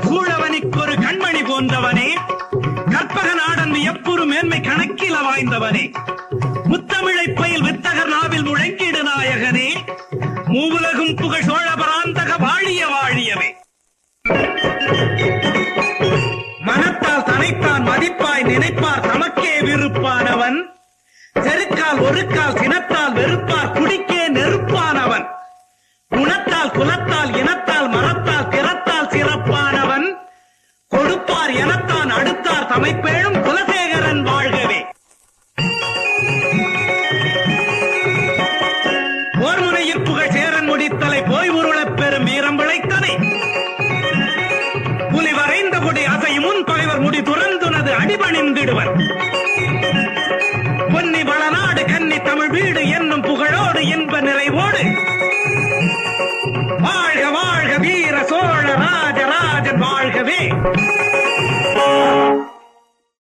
கூழவனுக்கு ஒரு கண்மணி போன்றவனே. கற்பக நாடன் எப்பொரு மேன்மை கணக்கில வாய்ந்தவனே முத்தமிழை பயில் வித்தகர் நாவில் முழங்கிடு நாயகனே. மூவுலகும் புகழ் சோழ பராந்தக வாழிய வாழியவே. மனத்தால் தனைத்தான் மதிப்பாய் நினைப்பார் தமக்கே விருப்பானவன். செருக்கால் ஒருக்கால் சினத்தால் வெறுப்பார் குடிக்கே நெருப்பானவன். குணத்தால் குலத்தால் இனத்தால் அமைப்பேழும் குலசேகரன் வாழ்கவே. போர்முனையில் புகழ் சேரன் முடித்தலை போய் உருளப் பெறும் வீரம் கதை புலி வரைந்த கொடி அசையும் முன் தலைவர் முடி துறந்துனது அடிபணிந்திடுவர். பொன்னி வளநாடு கன்னி தமிழ் வீடு என்னும் புகழோடு இன்ப நிறைவோடு. வாழ்க வாழ்க வீர சோழ ராஜ